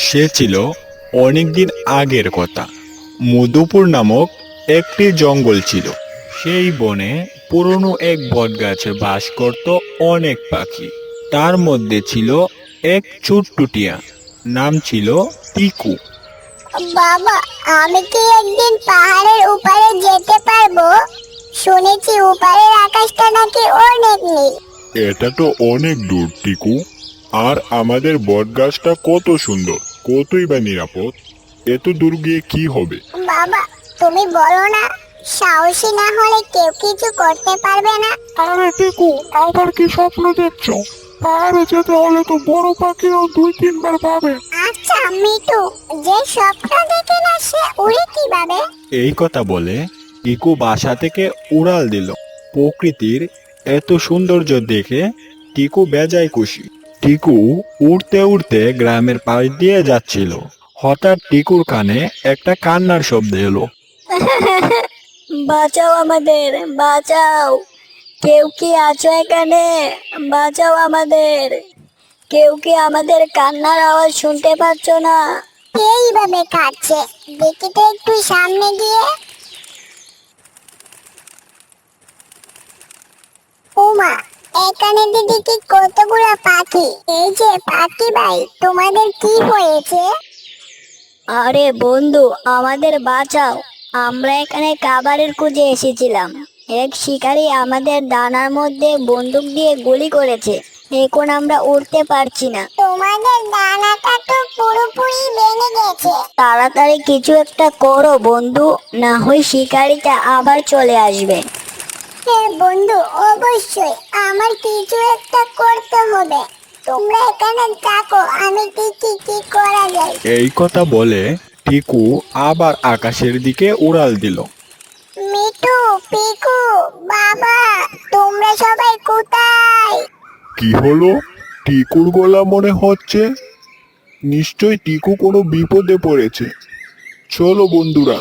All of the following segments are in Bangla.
সে ছিল অনেকদিন আগের কথা। মধুপুর নামক একটি জঙ্গল ছিল। সেই বনে পুরনো এক বটগাছে বাস করত অনেক পাখি। তার মধ্যে ছিল এক চুটটুটিয়া নাম ছিল টিকু। বাবা আমি কি একদিন পাহাড়ের উপরে যেতে পারব? শুনেছি উপরের আকাশটা নাকি অনেক নীল। এটা তো অনেক দূর টিকু। আর আমাদের বটগাছটা কত সুন্দর। কতই বা নিরাপদ এত দূর গিয়ে কি হবে? বাবা তুমি বলো না সাহসী না হলে কেউ কিছু করতে পারবে না। আরে টিকু আবার কি স্বপ্ন দেখছ? পাহাড়ে যেতে হলে তো বড় পাখিও দুই তিনবার পাবে। আচ্ছা মিটু যে স্বপ্ন দেখে না সে উড়ে কীভাবে? এই কথা বলে টিকু বাসা থেকে উড়াল দিল। প্রকৃতির এত সৌন্দর্য দেখে টিকু বেজায় খুশি। টিকু উড়তে উড়তে গ্রামের পাশ দিয়ে যাচ্ছিল। হঠাৎ টিকুর কানে একটা কান্নার শব্দ এলো। বাঁচাও আমাদের বাঁচাও। কেউ কি আছো এখানে? বাঁচাও আমাদের। কেউ কি আমাদের কান্নার আওয়াজ শুনতে পাচ্ছ না? এইভাবে কাটছে দেখি তো একটু সামনে গিয়ে। এখানে দিদি কি কতগুলো পাখি? এই যে পাখি ভাই তোমাদের কি হয়েছে? আরে বন্ধু আমাদের বাঁচাও। আমরা এখানে খাবারের খুঁজে এসেছিলাম। এক শিকারী আমাদের ডানার মধ্যে বন্দুক দিয়ে গুলি করেছে। এখন আমরা উঠতে পারছি না। তোমাদের ডানাটা তো পুরোপুরি ভেঙে গেছে। তাড়াতাড়ি কিছু একটা করো বন্ধু না হয় শিকারিটা আবার চলে আসবে। হ্যাঁ বন্ধু অবশ্যই আমার কিছু একটা করতে হবে। তোমরা এখানে থাকো আমি দেখি কি করা যায়। এই কথা বলে টিকু আবার আকাশের দিকে উড়াল দিল। মিঠু পিকু বাবা তোমরা সবাই কোথায়? কি হলো? টিকুর গলা মনে হচ্ছে। নিশ্চয় টিকু কোনো বিপদে পড়েছে। চলো বন্ধুরা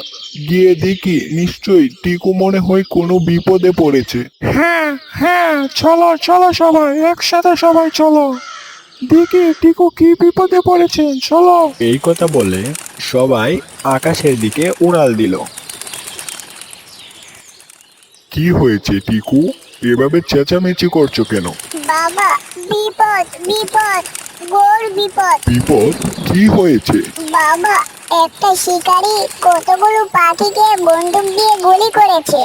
গিয়ে দেখি নিশ্চয়ই টিকু মনে হয় কোনো বিপদে পড়েছে। হ্যাঁ হ্যাঁ চলো চলো সবাই একসাথে সবাই চলো। দেখি টিকু কি বিপদে পড়েছে চলো। এই কথা বলে সবাই আকাশের দিকে উড়াল দিল। কি হয়েছে টিকু? এভাবে চেঁচামেচি করছ কেন? বাবা বিপদ বিপদ ঘোর বিপদ। বিপদ? কি হয়েছে? বাবা একটা শিকারী কতগুলো পাখিকে বন্দুক দিয়ে গুলি করেছে?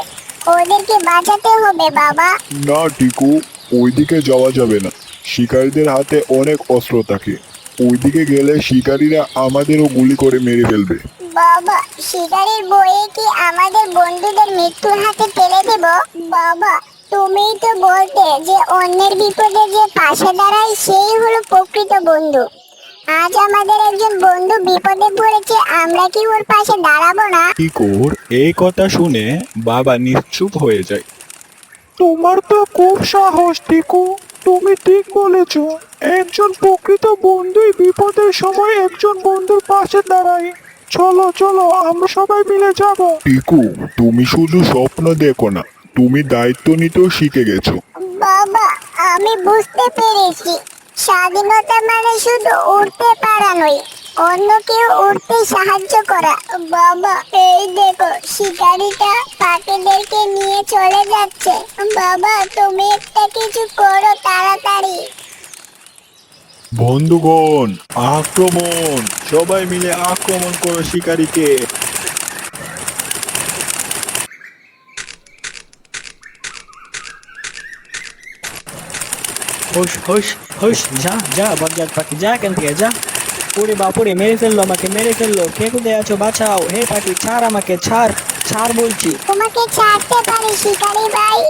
ওদেরকে বাঁচাতে হবে বাবা। না টিকু ওইদিকে যাওয়া যাবে না। শিকারীদের হাতে অনেক অস্ত্র থাকে। ওইদিকে গেলে শিকারীরা আমাদেরও গুলি করে মেরে ফেলবে। বাবা শিকারীর বয়ে কি আমাদের বন্ধুদের মৃত্যুর হাতে ফেলে দেব? বাবা তুমিই তো বলতে যে অন্যের বিপদে যে পাশে দাঁড়ায় সেই হলো প্রকৃত বন্ধু। আজ আমাদের একজন বন্ধু বিপদে পড়েছে আমরা কি ওর পাশে দাঁড়াবো না? টিকুর এই কথা শুনে বাবা নিশ্চুপ হয়ে যায়। তোমার তো খুব সাহস টিকু। তুমি ঠিক বলেছ একজন প্রকৃত বন্ধুই বিপদের সময় একজন বন্ধুর পাশে দাঁড়ায়। চলো চলো আমরা সবাই মিলে যাব। টিকু তুমি শুধু স্বপ্ন দেখো না তুমি দায়িত্ব নিতেও শিখে গেছো। বাবা আমি বুঝতে পেরেছি। স্বাধীনতা মানে শুধু উঠতে পারা নয়, অন্য কেউ উঠতে সাহায্য করা। বাবা, এই দেখো, শিকারিটা পাখিদেরকে নিয়ে চলে যাচ্ছে। বাবা, তুমি একটা কিছু করো তাড়াতাড়ি। বন্ধুগণ, আক্রমণ! সবাই মিলে আক্রমণ করো শিকারীকে। হোস হোস হোস যা যা বজ্জাত পাখি যা কেন থেকে যা। ওরে বাপুরে মেরে ফেলল আমাকে মেরে ফেলল। কে কোথায় আছো? বাঁচাও। হে পাখি ছাড় আমাকে ছাড় ছাড় বলছি। তোমাকে ছাড়তে পারি শিকারি ভাই।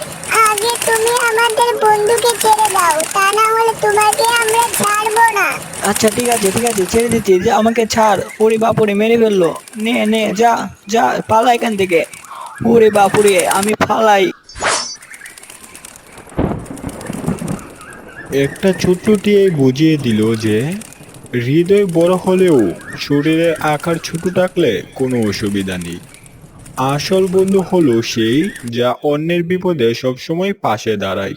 আগে তুমি আমাদের বন্ধুকে ছেড়ে দাও। তা না হলে তোমাকে আমরা ছাড়বো না। আচ্ছা ঠিক আছে ঠিক আছে ছেড়ে দিচ্ছি। যে আমাকে ছাড়। ওরে বাপুরে মেরে ফেলল। নে নে যা যা পালা এখান থেকে। ওরে বাপুরে আমি ফালাই। একটা ছোট্টটি বুঝিয়ে দিল যে, হৃদয় বড় হলেও শরীরে আকার ছোট থাকলে কোনো অসুবিধা নেই। আসল বন্ধু হলো সেই যা অন্যের বিপদে সবসময় পাশে দাঁড়ায়।